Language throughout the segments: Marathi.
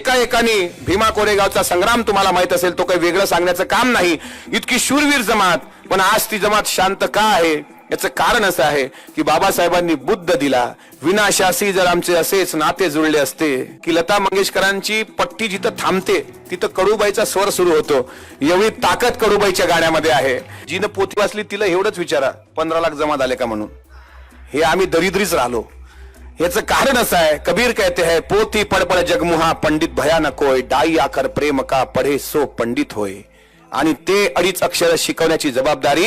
एका एकाने भीमा कोरेगावचा संग्राम तुम्हाला माहीत असेल तो काही वेगळं सांगण्याचं काम नाही. इतकी शूरवीर जमात पण आज ती जमात शांत का आहे? याचं कारण असं आहे की बाबासाहेबांनी बुद्ध दिला. विनाशासी जर आमचे असेच नाते जुळले असते की लता मंगेशकरांची पट्टी जिथं थांबते तिथं कडूबाईचा स्वर सुरू होतो. एवढी ताकद कडूबाईच्या गाण्यामध्ये आहे. जिनं पोती वाचली तिला एवढंच विचारा पंधरा लाख जमा झाले का म्हणून? हे आम्ही दरिद्रीच राहिलो. याचं कारण असं आहे. कबीर कहते हैं पोथी पडपड जगमुहा पंडित भयानक होय डाई आकर प्रेम का पढे सो पंडित होय. आणि ते अडीच अक्षर शिकवण्याची जबाबदारी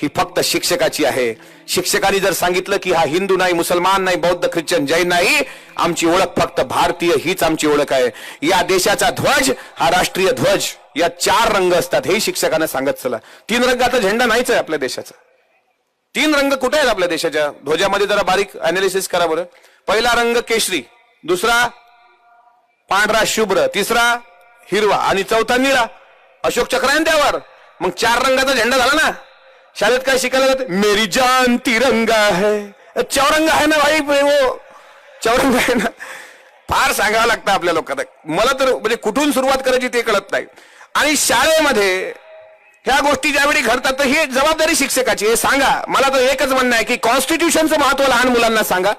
ही फक्त शिक्षकाची आहे. शिक्षकांनी जर सांगितलं की हा हिंदू नाही मुसलमान नाही बौद्ध ख्रिश्चन जैन नाही आमची ओळख फक्त भारतीय हीच आमची ओळख आहे. या देशाचा ध्वज हा राष्ट्रीय ध्वज. या चार रंग असतात हे शिक्षकांना सांगत चला. तीन रंगाचा झेंडा नाहीच आहे आपल्या देशाचा. तीन रंग कुठे आहेत आपल्या देशाच्या? ध्वजामध्ये जरा बारीक अनालिसिस करा बरं. पहिला रंग केशरी दुसरा पांढरा शुभ्र तिसरा हिरवा आणि चौथा निळा. अशोक चक्र आहे त्यावर? मग चार रंगाचा झेंडा झाला ना? शाळेत काय शिकायला जाते? मेरी जान तिरंगा आहे चौरंग आहे ना भाई वो. चौरंग आहे ना. फार सांगावं लागतं आपल्या लोकांना. मला तर म्हणजे कुठून सुरुवात करायची ते कळत नाही. आणि शाळेमध्ये ह्या गोष्टी ज्यावेळी घडतात तर ही जबाबदारी शिक्षकाची हे सांगा. मला तर एकच म्हणणं आहे की कॉन्स्टिट्यूशनचं महत्त्व लहान मुलांना सांगा.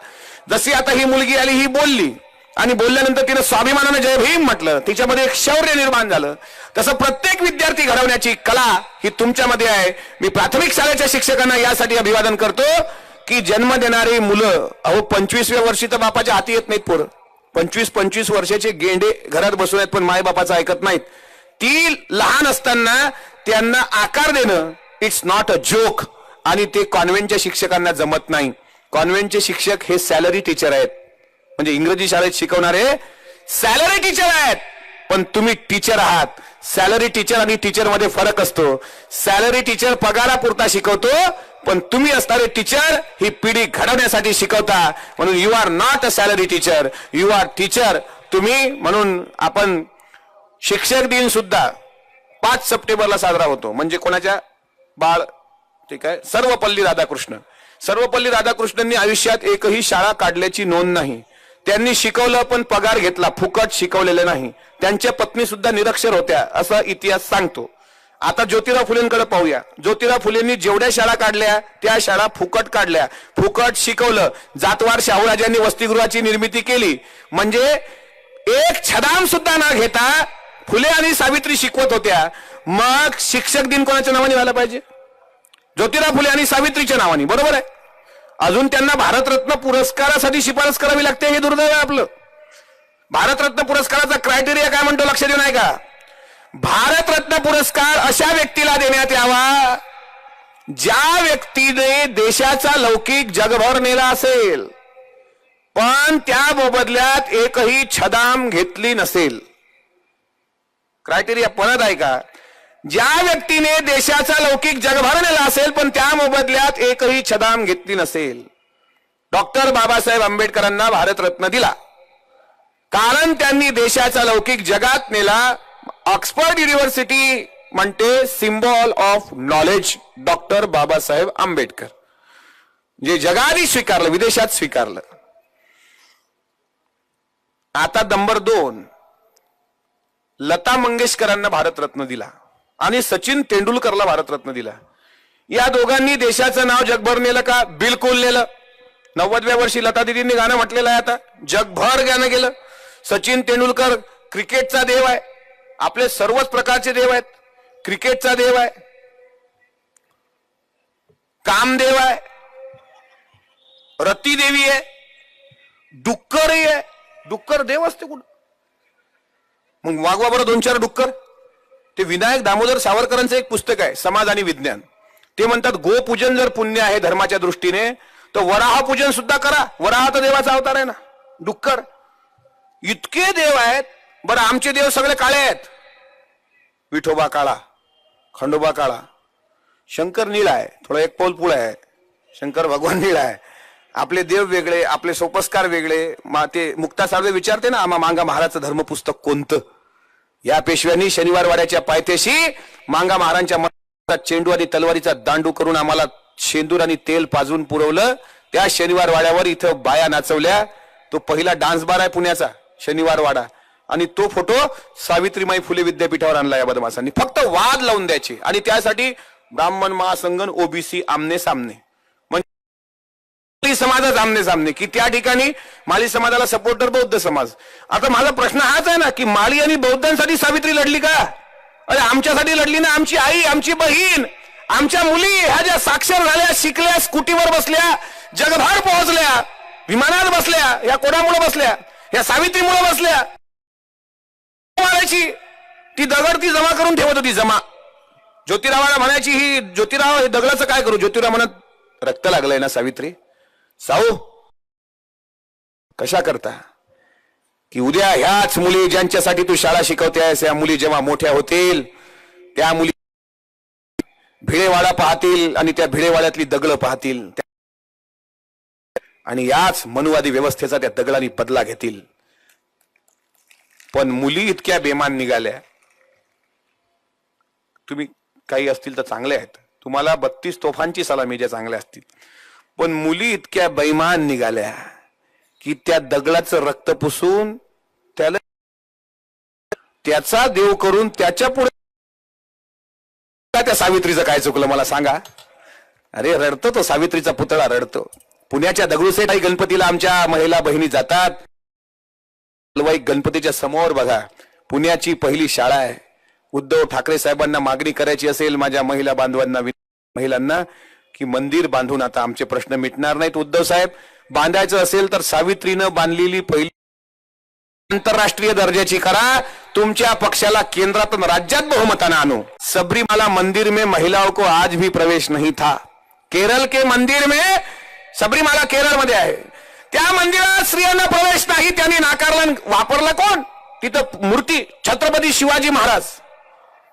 जशी आता ही मुलगी आली ही बोलली. आणि बोलल्यानंतर तिनं स्वाभिमानानं जय भीम म्हटलं. तिच्यामध्ये एक शौर्य निर्माण झालं. तसं प्रत्येक विद्यार्थी घडवण्याची कला ही तुमच्यामध्ये आहे. मी प्राथमिक शाळेच्या शिक्षकांना यासाठी अभिवादन करतो की जन्म देणारी मुलं अहो पंचवीसव्या वर्षी तर बापाच्या हाती येत नाहीत पोरं. पंचवीस पंचवीस वर्षाचे गेंडे घरात बसून आहेत पण माय बापाचं ऐकत नाहीत. ती लहान असताना त्यांना आकार देणं इट्स नॉट अ जोक आणि ते कॉन्व्हेंटच्या शिक्षकांना जमत नाही. कॉन्व्हेंटचे शिक्षक हे सॅलरी टीचर आहेत. म्हणजे इंग्रजी शाळेत शिकवणारे सॅलरी टीचर आहेत. पण तुम्ही टीचर आहात. सॅलरी टीचर आणि टीचरमध्ये फरक असतो. सॅलरी टीचर पगारापुरता शिकवतो पण तुम्ही असणारे टीचर ही पिढी घडवण्यासाठी शिकवता. म्हणून you are not a salary teacher you are teacher तुम्ही म्हणून आपण शिक्षक दिन सुद्धा पाच सप्टेंबरला साजरा होतो. म्हणजे कोणाच्या? बाळ ठीक आहे? सर्वपल्ली राधाकृष्ण. सर्वपल्ली राधाकृष्णांनी आयुष्यात एकही शाळा काढल्याची नोंद नाही. त्यांनी शिकवलं पण पगार घेतला फुकट शिकवलेलं नाही. त्यांच्या पत्नी सुद्धा निरक्षर होत्या असा इतिहास सांगतो. आता ज्योतिराव फुलेंकडे पाहूया. ज्योतिराव फुलेंनी जेवढ्या शाळा काढल्या त्या शाळा फुकट काढल्या. फुकट शिकवलं. जातवार शाहूराजांनी वसतिगृहाची निर्मिती केली. म्हणजे एक छदाम सुद्धा न घेता फुले आणि सावित्री शिकवत होत्या. मग शिक्षक दिन कोणाच्या नावाने व्हायला पाहिजे? ज्योतिराव फुले आणि सावित्रीच्या नावाने बरोबर आहे? अजून त्यांना भारतरत्न पुरस्कारासाठी शिफारस करावी लागते हे दुर्दैव आहे आपलं. भारतरत्न पुरस्काराचा क्रायटेरिया काय म्हणतो लक्ष देऊ नाही का? भारतरत्न पुरस्कार अशा व्यक्तीला देण्यात यावा ज्या व्यक्तीने देशाचा लौकिक जगभर नेला असेल पण त्या मोबदल्यात एकही छदाम घेतली नसेल. क्रायटेरिया परत आहे का? ज्या व्यक्तीने देशाचा लौकिक जगभर नेला असेल पण त्या मोबदल्यात एकही छदाम घेतली नसेल. डॉक्टर बाबासाहेब आंबेडकरांना भारतरत्न दिला. कारण त्यांनी देशाचा लौकिक जगात नेला. ऑक्सफर्ड युनिव्हर्सिटी म्हणते symbol of knowledge doctor Babasaheb Ambedkar. जे जगाने स्वीकारलं विदेशात स्वीकारलं. आता नंबर दोन लता मंगेशकरांना भारतरत्न दिला. आणि सचिन तेंडुलकरला भारतरत्न दिला. या दोघांनी देशाचं नाव जगभर नेलं का? बिलकुल नेलं. नव्वदव्या वर्षी लता दिदींनी गाणं म्हटलेलं आहे आता. जगभर गाणं गेलं. सचिन तेंडुलकर क्रिकेटचा देव आहे. आपले सर्वच प्रकारचे देव आहेत. क्रिकेटचा देव आहे. कामदेव आहे. रती देवी आहे. डुक्करही आहे. डुक्कर देव असते कुठं? मग वागवा बरं दोन चार डुक्कर. ते विनायक दामोदर सावरकरांचं एक पुस्तक आहे समाज आणि विज्ञान. ते म्हणतात गोपूजन जर पुण्य आहे धर्माच्या दृष्टीने तर वराह पूजन सुद्धा करा. वराह तर देवाचा अवतार आहे ना. डुक्कर इतके देव आहेत. बरं आमचे देव सगळे काळे आहेत. विठोबा काळा खंडोबा काळा. शंकर निळा आहे. थोडा एक पोलपुळ आहे. शंकर भगवान निळा आहे. आपले देव वेगळे आपले सोपस्कार वेगळे. मा ते मुक्ता साळवे विचारते ना आम्हा मांगा महाराजचं धर्मपुस्तक कोणतं? या पेशव्यांनी शनिवार वाड्याच्या पायथ्याशी मांगा महाराजांच्या मनात चेंडू आणि तलवारीचा दांडू करून आम्हाला शेंदूर आणि तेल पाजून पुरवलं. त्या शनिवार वाड्यावर इथं बाया नाचवल्या. तो पहिला डान्स बार आहे पुण्याचा शनिवार वाडा आणि तो फोटो सावित्रीमाई फुले विद्यापीठावर आणला या बदमासांनी फक्त वाद लावून द्यायचे. आणि त्यासाठी ब्राह्मण महासंगण ओबीसी आमने सामने. माली समाजाच आमने सामने की त्या ठिकाणी माली समाजाला सपोर्टर बौद्ध समाज. आता माझा प्रश्न हाच आहे ना की माली आणि बौद्धांसाठी सावित्री लढली का? अरे आमच्यासाठी लढली ना आमची आई आमची बहीण आमच्या मुली ह्या ज्या साक्षर झाल्या शिकल्या स्कूटीवर बसल्या जगभर पोहोचल्या विमानात बसल्या या कोणामुळे बसल्या या सावित्रीमुळे बसल्या. मारायची. ती दगड ती जमा करून ठेवत होती जमा. ज्योतिरावाला म्हणायची ही ज्योतिराव हे दगडाचं काय करू? ज्योतिराव म्हणत रक्त लागलंय ना सावित्री. साऊ कशा करता? की उद्या ह्याच मुली ज्यांच्यासाठी तू शाळा शिकवतेस या मुली जेव्हा मोठ्या होतील त्या मुली भिडेवाडा पाहतील आणि त्या भिडेवाड्यातली दगड पाहतील. आणि याच मनुवादी व्यवस्थेचा त्या दगडांनी बदला घेतील. पण मुली इतक्या बेमान निघाल्या. तुम्ही काही असतील तर चांगले आहेत. तुम्हाला बत्तीस तोफांची सलामी ज्या चांगल्या असतील. पण मुली इतक्या बैमान निघाल्या की त्या दगडाचं रक्त पुसून त्याला त्याचा देव करून त्याच्या पुढे त्या सावित्रीचं काय चुकलं मला सांगा? अरे रडतो तो सावित्रीचा पुतळा रडतो. पुण्याच्या दगडूशेठ गणपतीला आमच्या महिला बहिणी जातात. गणपतीच्या समोर बघा पुण्याची पहिली शाळा आहे. उद्धव ठाकरे साहेबांना मागणी करायची असेल माझ्या महिला बांधवांना महिलांना की मंदिर बांधून आता आमचे प्रश्न मिटणार नाहीत. उद्धव साहेब बांधायचं असेल तर सावित्रीनं बांधलेली पहिली आंतरराष्ट्रीय दर्जाची करा तुमच्या पक्षाला केंद्रात राज्यात बहुमतानं आणू. सबरीमाला मंदिर में महिलाओं को आज भी प्रवेश नहीं था. केरळ के मंदिर में सबरीमाला केरळमध्ये आहे. त्या मंदिरात स्त्रियांना प्रवेश नाही त्यांनी नाकारला. वापरला कोण? तिथं मूर्ती छत्रपती शिवाजी महाराज.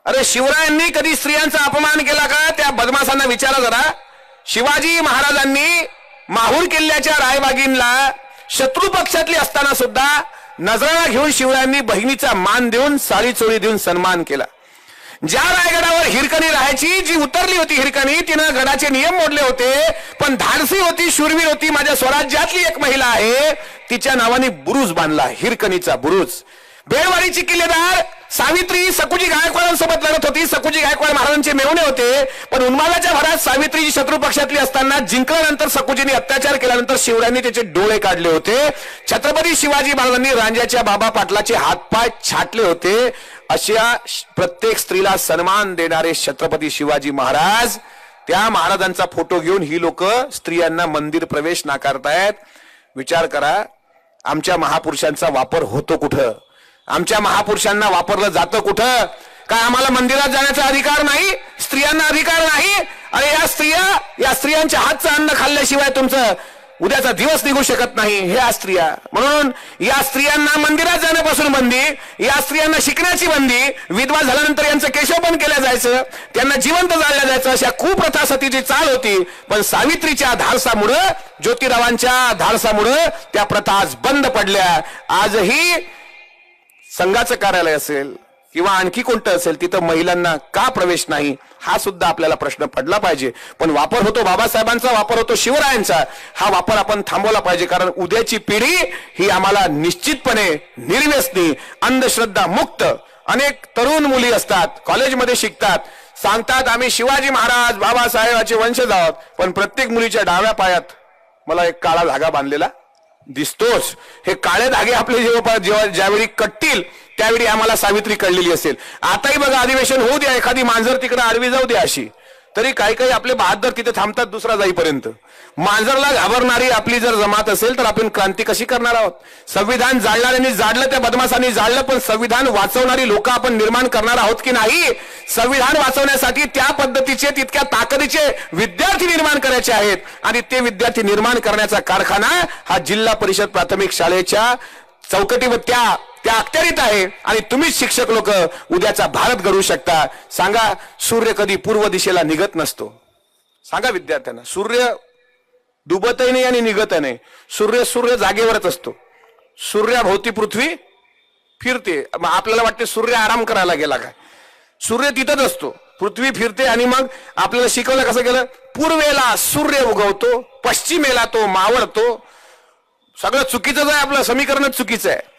अरे शिवरायांनी कधी स्त्रियांचा अपमान केला का? त्या बदमाशांना विचारा जरा. शिवाजी महाराजांनी माहूर किल्ल्याच्या रायबागींना शत्रू पक्षातली असताना सुद्धा नजराला घेऊन शिवरायांनी बहिणीचा मान देऊन साडी चोळी देऊन सन्मान केला. ज्या रायगडावर हिरकणी राहायची जी उतरली होती हिरकणी तिनं गडाचे नियम मोडले होते पण धाडसी होती शूरवीर होती माझ्या स्वराज्यातली एक महिला आहे तिच्या नावाने बुरुज बांधला हिरकणीचा बुरुज. बेळवाडीची किल्लेदार सावित्री सकुजी गायकवाडांसोबत लढत होती. सकुजी गायकवाड महाराजांचे मेवणे होते. पण उन्मादाच्या भरात सावित्रीजी शत्रू पक्षातली असताना जिंकल्यानंतर सकुजीने अत्याचार केल्यानंतर शिवरायांनी त्याचे डोळे काढले होते. छत्रपती शिवाजी महाराजांनी रांजाच्या बाबा पाटलाचे हातपाय छाटले होते. अशा प्रत्येक स्त्रीला सन्मान देणारे छत्रपती शिवाजी महाराज त्या महाराजांचा फोटो घेऊन ही लोक स्त्रियांना मंदिर प्रवेश नाकारतायत. विचार करा आमच्या महापुरुषांचा वापर होतो कुठं? आमच्या महापुरुषांना वापरलं जातं कुठं? काय आम्हाला मंदिरात जाण्याचा अधिकार नाही? स्त्रियांना अधिकार नाही? अरे या स्त्रिया या स्त्रियांच्या हातचं अन्न खाल्ल्याशिवाय तुमचं उद्याचा दिवस निघू शकत नाही. ह्या स्त्रिया. म्हणून या स्त्रियांना मंदिरात जाण्यापासून बंदी या स्त्रियांना शिकण्याची बंदी विधवा झाल्यानंतर यांचं केशवपण केलं जायचं त्यांना जिवंत जाळलं जायचं अशा कुप्रथा सतीची चाल होती. पण सावित्रीच्या धाडसामुळं ज्योतिरावांच्या धाडसामुळं त्या प्रथा आज बंद पडल्या. आजही संघाचं कार्यालय असेल किंवा आणखी कोणतं असेल तिथं महिलांना का प्रवेश नाही हा सुद्धा आपल्याला प्रश्न पडला पाहिजे. पण वापर होतो बाबासाहेबांचा वापर होतो शिवरायांचा हा वापर आपण थांबवला पाहिजे. कारण उद्याची पिढी ही आम्हाला निश्चितपणे निर्व्यसनी अंधश्रद्धा मुक्त अनेक तरुण मुली असतात कॉलेजमध्ये शिकतात. सांगतात आम्ही शिवाजी महाराज बाबासाहेबाचे वंशज आहोत पण प्रत्येक मुलीच्या डाव्या पायात मला एक काळा धागा बांधलेला दिसतोच. हे काळे धागे आपले जेव्हा जेव्हा ज्यावेळी कटतील त्यावेळी आम्हाला सावित्री कळलेली असेल. आताही बघा अधिवेशन होऊ द्या एखादी मांजर तिकडे आडवी जाऊ द्या अशी. तरी काही काही आपले बहादर तिथे थांबतात दुसरा जाईपर्यंत. मांजरला घाबरणारी आपली जर जमात असेल तर आपण क्रांती कशी करणार आहोत? संविधान जाळणाऱ्यांनी जाळलं त्या बदमाशांनी जाळलं पण संविधान वाचवणारी लोक आपण निर्माण करणार आहोत की नाही? संविधान वाचवण्यासाठी त्या पद्धतीचे तितक्या ताकदीचे विद्यार्थी निर्माण करायचे आहेत. आणि ते विद्यार्थी निर्माण करण्याचा कारखाना हा जिल्हा परिषद प्राथमिक शाळेच्या चौकटीवर त्या त्या अखत्यारीत आहे आणि तुम्हीच शिक्षक लोक उद्याचा भारत घडवू शकता. सांगा सूर्य कधी पूर्व दिशेला निघत नसतो. सांगा विद्यार्थ्यांना सूर्य डुबतही नाही आणि निघत नाही. सूर्य सूर्य जागेवरच असतो. सूर्याभोवती पृथ्वी फिरते. मग आपल्याला वाटते सूर्य आराम करायला गेला काय? सूर्य तिथंच असतो. पृथ्वी फिरते आणि मग आपल्याला शिकवलं कसं गेलं? पूर्वेला सूर्य उगवतो पश्चिमेला तो मावळतो. सगळं चुकीचंच आहे आपलं समीकरणच चुकीचं आहे.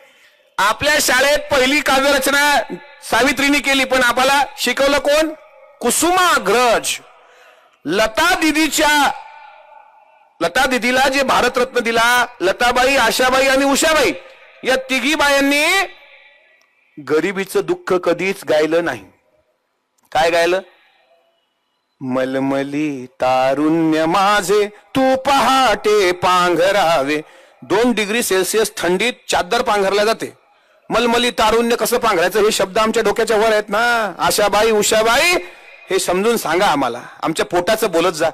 आपल्या शाळेत पहिली काव्यरचना सावित्रीने केली पण आपल्याला शिकवलं कोण? कुसुमाग्रज. लता दिदीच्या लता दिदीला जे भारतरत्न दिला लताबाई आशाबाई आणि उषाबाई या तिघी बायांनी गरिबीचं दुःख कधीच गायलं नाही. काय गायलं? मलमली तारुण्य माझे तू पहाटे पांघरावे. दोन डिग्री सेल्सिअस थंडीत चादर पांघरल्या जाते. मलमली तारुण्य कसं पांघरायचं? हे शब्द आमच्या डोक्याच्या वर आहेत ना. आशाबाई उषाबाई हे समजून सांगा आम्हाला. आमच्या पोटाचं बोलत जा.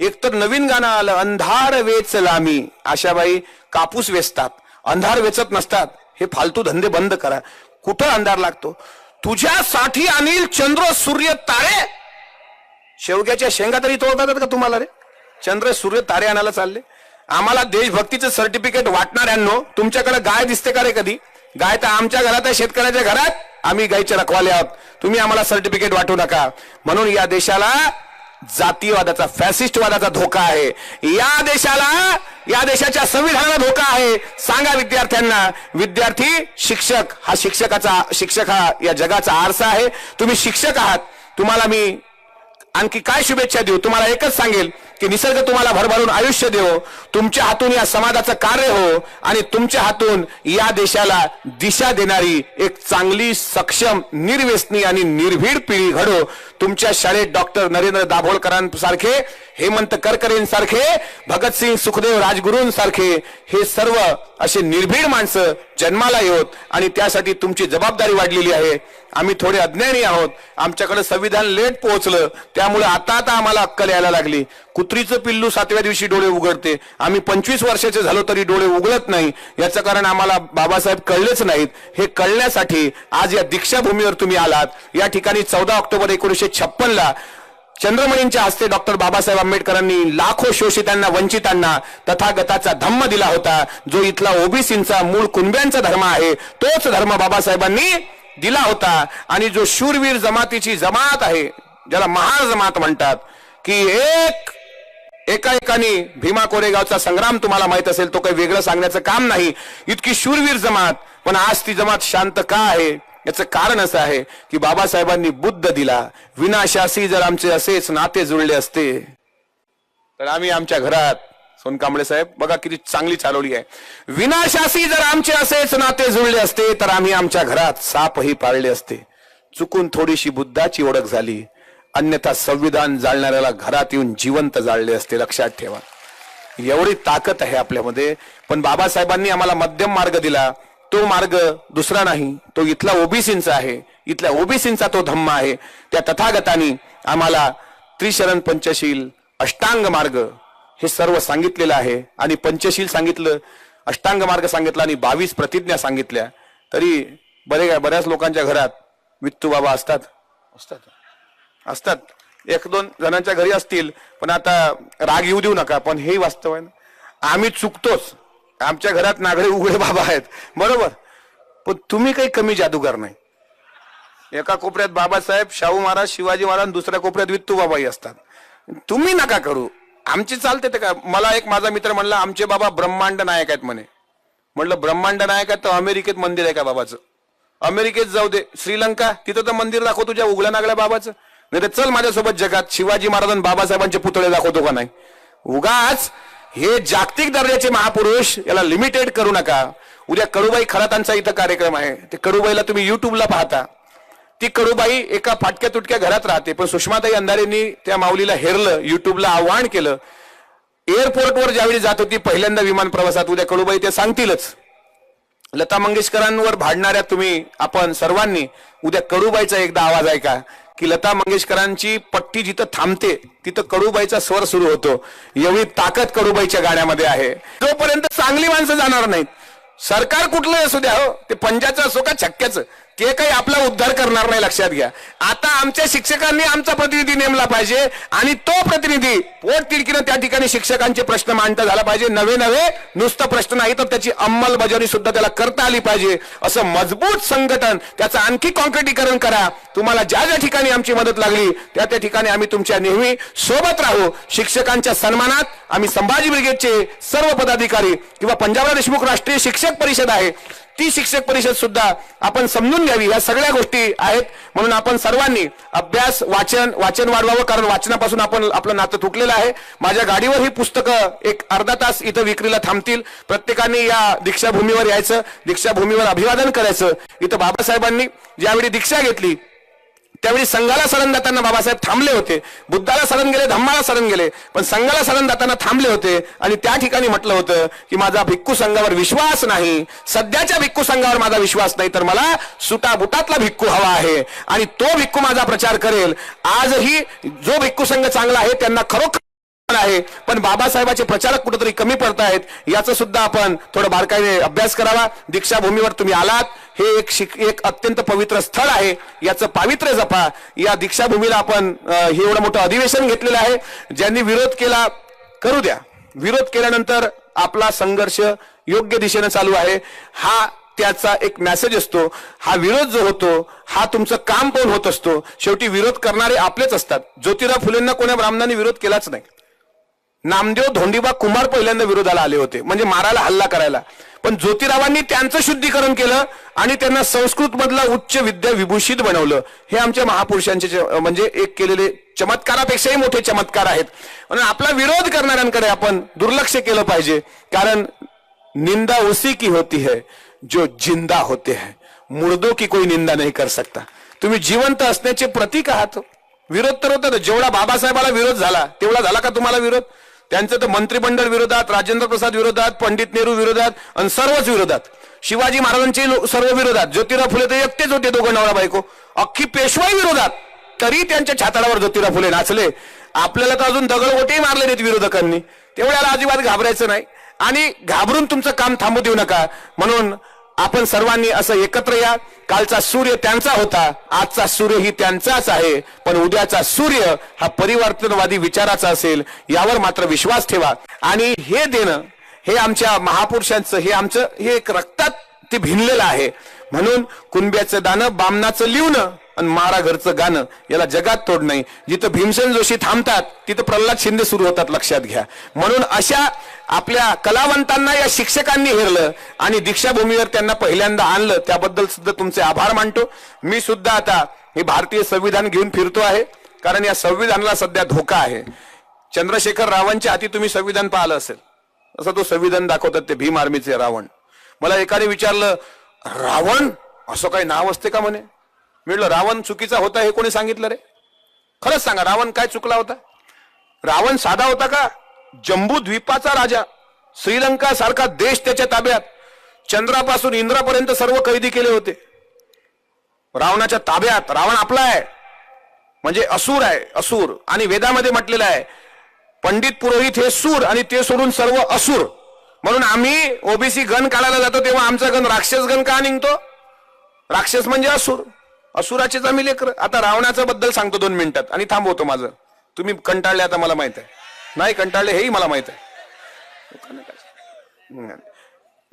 एक तर नवीन गाणं आलं अंधार वेचला मी. आशाबाई कापूस वेचतात. अंधार वेचत नसतात. हे फालतू धंदे बंद करा. कुठं अंधार लागतो? तुझ्यासाठी अनिल चंद्र सूर्य तारे. शेवग्याच्या शेंगा तरी तोडतात का तुम्हाला रे? चंद्र सूर्य तारे आणायला चालले. आम्हाला देशभक्तीचं सर्टिफिकेट वाटणाऱ्यांनो तुमच्याकडे गाय दिसते का रे कधी? गाय तर आमच्या घरात आहे शेतकऱ्याच्या घरात. आम्ही गायचे रखवाले आहोत. तुम्ही आम्हाला सर्टिफिकेट वाटू नका. म्हणून या देशाला जातीयवादाचा फॅसिस्टवादाचा धोका आहे. या देशाला या देशाच्या संविधानाला धोका आहे. सांगा विद्यार्थ्यांना विद्यार्थी शिक्षक हा शिक्षकाचा शिक्षक हा या जगाचा आरसा आहे. तुम्ही शिक्षक आहात. तुम्हाला मी आणखी काय शुभेच्छा देऊ? तुम्हाला एकच सांगेल. की निसर्ग तुम्हाला भरभरून आयुष्य देव तुमच्या हातून या समाजाचं कार्य हो आणि तुमच्या हातून या देशाला दिशा देणारी एक चांगली सक्षम निर्व्यसनी आणि निर्भीड पिढी घडो. तुमच्या शाळेत डॉक्टर नरेंद्र दाभोळकरांसारखे हेमंत करकरेंसारखे भगतसिंग सुखदेव राजगुरूंसारखे हे सर्व असे निर्भीड माणसं जन्माला येत आणि त्यासाठी तुमची जबाबदारी वाढलेली आहे. आम्ही थोडे अज्ञानी आहोत. आमच्याकडे संविधान लेट पोहोचलं. त्यामुळे आता आता आम्हाला अक्कल यायला लागली. कुत्रीचं पिल्लू सातव्या दिवशी डोळे उघडते. आम्ही पंचवीस वर्षाचे झालो तरी डोळे उघडत नाही. याचं कारण आम्हाला बाबासाहेब कळलेच नाहीत. हे कळण्यासाठी आज या दीक्षाभूमीवर तुम्ही आलात. या ठिकाणी चौदा ऑक्टोबर एकोणीसशे छप्पनला चंद्रमणींच्या हस्ते डॉक्टर बाबासाहेब आंबेडकरांनी लाखो शोषितांना वंचितांना तथागताचा धम्म दिला होता. जो इथला ओबीसींचा मूळ कुणब्यांचा धर्म आहे तोच धर्म बाबासाहेबांनी दिला होता. आणि जो शूरवीर जमातीची जमात आहे ज्याला महार जमात म्हणतात की एक एका एकाने भीमा कोरेगावचा संग्राम तुम्हाला माहीत असेल तो काही वेगळं सांगण्याचं काम नाही. इतकी शूरवीर जमात पण आज ती जमात शांत का आहे? याचं कारण असं आहे की बाबासाहेबांनी बुद्ध दिला विनाशासी जर आमचे असेच नाते जुळले असते तर आम्ही आमच्या घरात सोनकांबळे साहेब बघा किती चांगली चालवली आहे. विनाशासी जर आमचे असेच नाते जुळले असते तर आम्ही आमच्या घरात सापही पाळले असते. चुकून थोडीशी बुद्धाची ओळख झाली. अन्यथा संविधान जाळणाऱ्याला घरात येऊन जिवंत जाळले असते लक्षात ठेवा. एवढी ताकद आहे आपल्यामध्ये पण बाबासाहेबांनी आम्हाला मध्यम मार्ग दिला. तो मार्ग दुसरा नाही. तो इथला ओबीसींचा आहे. इथल्या ओबीसींचा तो धम्म आहे. त्या तथागतानी आम्हाला त्रिशरण पंचशील अष्टांग मार्ग हे सर्व सांगितलेलं आहे. आणि पंचशील सांगितलं अष्टांग मार्ग सांगितला आणि बावीस प्रतिज्ञा सांगितल्या. तरी बरे बऱ्याच लोकांच्या घरात वित्तू बाबा असतात. असतात. असतात. एक दोन जणांच्या घरी असतील. पण आता राग येऊ देऊ नका. पण हे वास्तव आहे आम्ही चुकतोच. आमच्या घरात नागडे उघडे बाबा आहेत. बरोबर. पण तुम्ही काही कमी जादूगार नाही. एका कोपऱ्यात बाबासाहेब शाहू महाराज शिवाजी महाराज दुसऱ्या कोपऱ्यात वित्तू असतात. तुम्ही नका करू. आमची चालते ते का मला एक माझा मित्र म्हणला आमचे बाबा ब्रह्मांड नायक आहेत म्हणे. म्हटलं ब्रह्मांड नायक आहेत तर अमेरिकेत मंदिर आहे का बाबाचं? अमेरिकेत जाऊ दे. श्रीलंका तिथं तर मंदिर दाखव तुझ्या उघड्या नागल्या बाबाचं. नाही तर चल माझ्यासोबत जगात. शिवाजी महाराज बाबासाहेबांचे पुतळे दाखवतो का नाही? उगाच हे जागतिक दर्जाचे महापुरुष याला लिमिटेड करू नका. उद्या कडूबाई खरातांचा इथं कार्यक्रम आहे. ते कडूबाईला तुम्ही युट्यूबला पाहता. ती कडूबाई एका फाटक्या तुटक्या घरात राहते. पण सुषमाताई अंधारेंनी त्या माऊलीला हेरलं युट्यूबला आव्हान केलं. एअरपोर्टवर ज्यावेळी जात होती पहिल्यांदा विमान प्रवासात उद्या कडूबाई ते सांगतीलच. लता मंगेशकरांवर भाडणाऱ्या तुम्ही आपण सर्वांनी उद्या कडूबाईचा एकदा आवाज ऐका. की लता मंगेशकरांची पट्टी जिथं थांबते तिथं कडूबाईचा स्वर सुरू होतो. एवढी ताकद कडूबाईच्या गाण्यामध्ये आहे. जोपर्यंत चांगली माणसं जाणार नाहीत सरकार कुठलं असू द्या हो ते पंजाचं असो का छक्क्याचं ते काही आपला उद्धार करणार नाही लक्षात घ्या. आता आमच्या शिक्षकांनी आमचा प्रतिनिधी नेमला पाहिजे आणि तो प्रतिनिधी पोट तिडकीनं त्या ठिकाणी शिक्षकांचे प्रश्न मांडता झाला पाहिजे. नवे नवे नुसतं प्रश्न नाही तर त्याची अंमलबजावणी सुद्धा त्याला करता आली पाहिजे. असं मजबूत संघटन त्याचं आणखी कॉन्क्रिटीकरण करा. तुम्हाला ज्या ज्या ठिकाणी आमची मदत लागली त्या त्या ठिकाणी आम्ही तुमच्या नेहमी सोबत राहू. शिक्षकांच्या सन्मानात आम्ही संभाजी ब्रिगेडचे सर्व पदाधिकारी किंवा पंजाबराव देशमुख राष्ट्रीय शिक्षक परिषद आहे ती शिक्षक परिषद सुद्धा आपण समजून घ्यावी. या सगळ्या गोष्टी आहेत. म्हणून आपण सर्वांनी अभ्यास वाचन वाचन वाढवावं कारण वाचनापासून आपण आपलं नातं तुटलेलं आहे. माझ्या गाडीवर ही पुस्तकं एक अर्धा तास इथं विक्रीला थांबतील. प्रत्येकाने या दीक्षाभूमीवर यायचं दीक्षाभूमीवर अभिवादन करायचं. इथं बाबासाहेबांनी ज्यावेळी दीक्षा घेतली त्यावेळी संघाला सरण जाताना बाबासाहेब थांबले होते. बुद्धाला सरण गेले धम्माला सरण गेले. पण संघाला सरण जाताना थांबले होते आणि त्या ठिकाणी म्हटलं होतं की माझा भिक्खू संघावर विश्वास नाही. सध्याच्या भिक्खू संघावर माझा विश्वास नाही तर मला सुटाबुटातला भिक्खू हवा आहे. आणि तो भिक्खू माझा प्रचार करेल. आजही जो भिक्खू संघ चांगला आहे त्यांना खरोखर आहे. पण बाबासाहेबाचे प्रचारक कुठेतरी कमी पडत आहेत याचं सुद्धा आपण थोडं बारकाईने अभ्यास करावा. दीक्षाभूमीवर तुम्ही आलात. हे एक शिक एक अत्यंत पवित्र स्थळ आहे. याचं पावित्र्य जपा. या दीक्षाभूमीला आपण हे एवढं मोठं अधिवेशन घेतलेलं आहे. ज्यांनी विरोध केला करू द्या. विरोध केल्यानंतर आपला संघर्ष योग्य दिशेनं चालू आहे. हा त्याचा एक मेसेज असतो. हा विरोध जो होतो हा तुमचं काम पण होत असतो. शेवटी विरोध करणारे आपलेच असतात. ज्योतिराव फुलेंना कोण्या ब्राह्मणांनी विरोध केलाच नाही. नामदेव धोंडीबा कुमार पहिल्यांदा विरोधाला आले होते. म्हणजे मारायला हल्ला करायला. पण ज्योतिरावांनी त्यांचं शुद्धीकरण केलं आणि त्यांना संस्कृत मधला उच्च विद्या विभूषित बनवलं. हे आमच्या महापुरुषांचे म्हणजे एक केलेले चमत्कारापेक्षाही मोठे चमत्कार आहेत. म्हणून आपला विरोध करणाऱ्यांकडे आपण दुर्लक्ष केलं पाहिजे. कारण निंदा उसी की होती है जो जिंदा होते है. मुर्दो की कोई निंदा नाही कर सकता. तुम्ही जिवंत असण्याचे प्रतीक आहात. विरोध तर होता जेवढा बाबासाहेबाला विरोध झाला तेवढा झाला का तुम्हाला विरोध? त्यांचं तर मंत्रिमंडळ विरोधात राजेंद्र प्रसाद विरोधात पंडित नेहरू विरोधात आणि सर्वच विरोधात. शिवाजी महाराजांचे सर्व विरोधात. ज्योतिराव फुले तर एकटेच होते दोघं नवरा बायको. अख्खी पेशवाई विरोधात. तरी त्यांच्या छाताडावर ज्योतिराव फुले नाचले. आपल्याला तर अजून दगडगोटेही मारले नाहीत विरोधकांनी. तेवढ्याला अजिबात घाबरायचं नाही. आणि घाबरून तुमचं काम थांबू देऊ नका. म्हणून आपण सर्वांनी असं एकत्र या. कालचा सूर्य त्यांचा होता आजचा सूर्य ही त्यांचाच आहे. पण उद्याचा सूर्य हा परिवर्तनवादी विचाराचा असेल यावर मात्र विश्वास ठेवा. आणि हे देणं हे आमच्या महापुरुषांचं हे आमचं हे एक रक्तात ते भिनलेलं आहे. म्हणून कुणब्याचं दानं बामनाचं लिवणं आणि मारा घरचं गाणं याला जगात तोड नाही. जिथं भीमसेन जोशी थांबतात तिथं प्रल्हाद शिंदे सुरू होतात लक्षात घ्या. म्हणून अशा आपल्या कलावंतांना या शिक्षकांनी हेरलं आणि दीक्षाभूमीवर त्यांना पहिल्यांदा आणलं त्याबद्दल सुद्धा तुमचे आभार मानतो. मी सुद्धा आता हे भारतीय संविधान घेऊन फिरतो आहे कारण या संविधानाला सध्या धोका आहे. चंद्रशेखर रावणच्या हाती तुम्ही संविधान पाहिलं असेल. असं तो संविधान दाखवतात ते भीम आर्मीचे रावण. मला एकाने विचारलं रावण असं काही नाव असते का? म्हणे. म्हटलं रावण चुकीचा होता हे कोणी सांगितलं रे? खरंच सांगा रावण काय चुकला होता? रावण साधा होता का? जम्बू द्वीपाचा राजा. श्रीलंका सारखा देश त्याच्या ताब्यात. चंद्रापासून इंद्रापर्यंत सर्व कैदी केले होते. रावणाच्या ताब्यात रावण आपला आहे. म्हणजे असुर आहे असुर. आणि वेदामध्ये म्हटलेलं आहे पंडित पुरोहित हे सूर आणि ते सोडून सर्व असुर. म्हणून आम्ही ओबीसी गण काढायला जातो तेव्हा आमचा गण राक्षस गण का निघतो? राक्षस म्हणजे असुर. असुराचे आम्ही लेकर. आता रावणाच्या बद्दल सांगतो दोन मिनिटात. आणि थांबवतो माझं. तुम्ही कंटाळले आता मला माहीत आहे. नाही कंटाळले हेही मला माहीत आहे.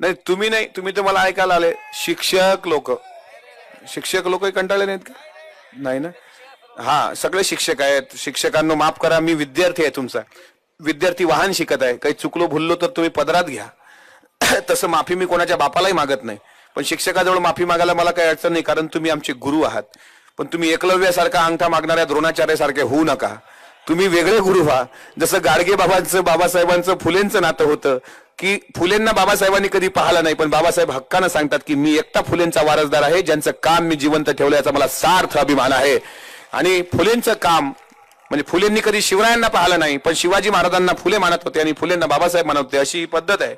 नाही तुम्ही नाही तुम्ही तर मला ऐकायला आले. शिक्षक लोक. शिक्षक लोकही कंटाळले नाहीत का? नाही ना? हा सगळे शिक्षक आहेत. शिक्षकांना माफ करा मी विद्यार्थी आहे तुमचा. विद्यार्थी वाहन शिकत आहे. काही चुकलो भुललो तर तुम्ही पदरात घ्या. तसं माफी मी कोणाच्या बापालाही मागत नाही. पण शिक्षकाजवळ माफी मागायला मला काही अडचण नाही कारण तुम्ही आमचे गुरु आहात. पण तुम्ही एकलव्यासारखा अंगठा मागणाऱ्या द्रोणाचार्यासारखे होऊ नका. तुम्ही वेगळे गुरु व्हा. जसं गाडगे बाबांचं बाबासाहेबांचं फुलेंचं नातं होतं की फुलेंना बाबासाहेबांनी कधी पाहिलं नाही पण बाबासाहेब हक्कानं सांगतात की मी एकटा फुलेंचा वारसदार आहे ज्यांचं काम मी जिवंत ठेवलं याचा मला सार्थ अभिमान आहे. आणि फुलेंचं काम म्हणजे फुलेंनी कधी शिवरायांना पाहिलं नाही पण शिवाजी महाराजांना फुले मानत होते आणि फुलेंना बाबासाहेब मानत होते अशी ही पद्धत आहे.